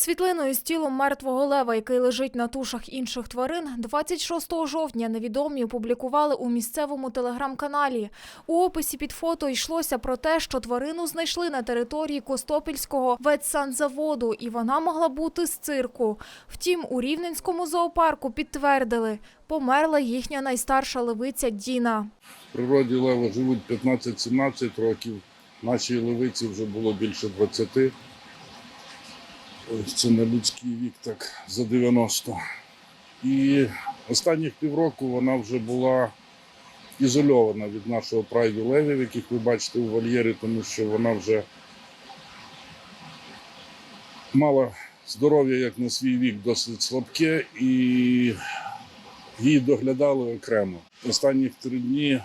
Світлиною з тілом мертвого лева, який лежить на тушах інших тварин, 26 жовтня невідомі опублікували у місцевому телеграм-каналі. У описі під фото йшлося про те, що тварину знайшли на території Костопільського ветсанзаводу, і вона могла бути з цирку. Втім, у Рівненському зоопарку підтвердили, померла їхня найстарша левиця Діна. В природі леви живуть 15-17 років. Нашій левиці вже було більше 20. Ось Це на людський вік так за 90. І останніх півроку вона вже була ізольована від нашого прайду левів, яких ви бачите у вольєрі, тому що вона вже мала здоров'я як на свій вік досить слабке і її доглядали окремо. Останні три дні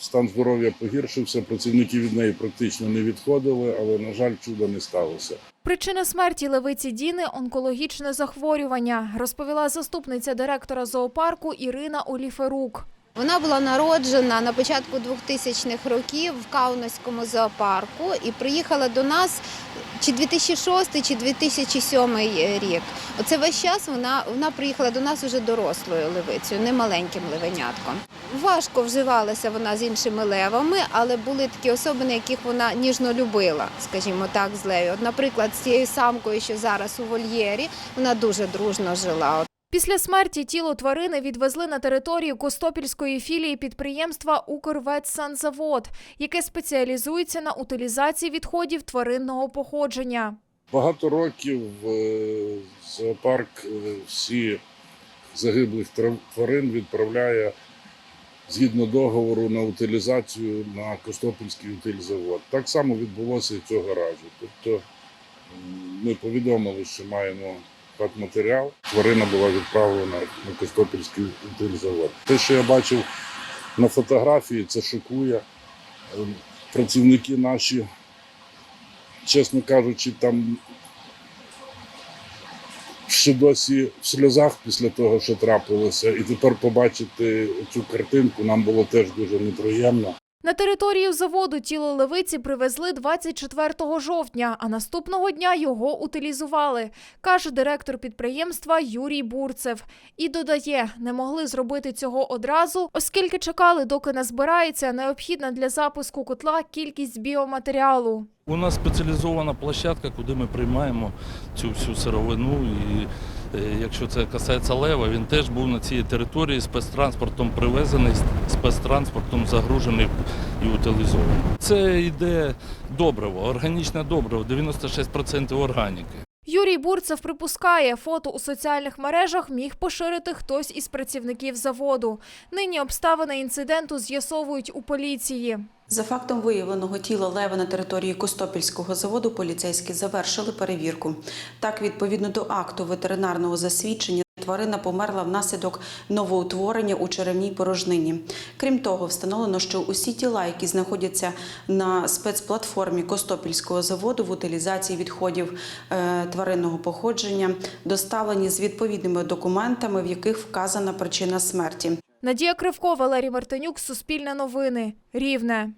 стан здоров'я погіршився, працівники від неї практично не відходили, але, на жаль, чуда не сталося. Причина смерті левиці Діни – онкологічне захворювання, розповіла заступниця директора зоопарку Ірина Оліферук. Вона була народжена на початку 2000-х років в Каунаському зоопарку і приїхала до нас чи 2006, чи 2007 рік. Оце весь час вона, вона приїхала до нас уже дорослою левицею, не маленьким левенятком. Важко вживалася вона з іншими левами, але були такі особини, яких вона ніжно любила, скажімо так, з леві. От, наприклад, з цією самкою, що зараз у вольєрі, вона дуже дружно жила. Після смерті тіло тварини відвезли на територію Костопільської філії підприємства «Укрветсанзавод», яке спеціалізується на утилізації відходів тваринного походження. Багато років е, зоопарк е, всі загиблих тварин відправляє згідно договору на утилізацію на Костопільський утилізавод. Так само відбулося і цього разу. Тобто ми повідомили, що маємо матеріал. Тварина була відправлена на Костопільський утилізавод. Те, що я бачив на фотографії, це шокує. Е, Працівники наші, чесно кажучи, там ще досі в сльозах після того, що трапилося, і тепер побачити цю картинку нам було теж дуже неприємно. На територію заводу тіло левиці привезли 24 жовтня, а наступного дня його утилізували, каже директор підприємства Юрій Бурцев. І додає, не могли зробити цього одразу, оскільки чекали, доки назбирається необхідна для запуску котла кількість біоматеріалу. У нас спеціалізована площадка, куди ми приймаємо цю всю сировину. І якщо це касається лева, він теж був на цій території спецтранспортом привезений, спецтранспортом загружений і утилізований. Це йде добриво, органічне добриво, 96% органіки. Юрій Бурцев припускає, фото у соціальних мережах міг поширити хтось із працівників заводу. Нині обставини інциденту з'ясовують у поліції. За фактом виявленого тіла лева на території Костопільського заводу поліцейські завершили перевірку. Так, відповідно до акту ветеринарного засвідчення, тварина померла внаслідок новоутворення у черевній порожнині. Крім того, встановлено, що усі тіла, які знаходяться на спецплатформі Костопільського заводу в утилізації відходів е, тваринного походження, доставлені з відповідними документами, в яких вказана причина смерті. Надія Кривко, Валерій Мартинюк, Суспільне новини, Рівне.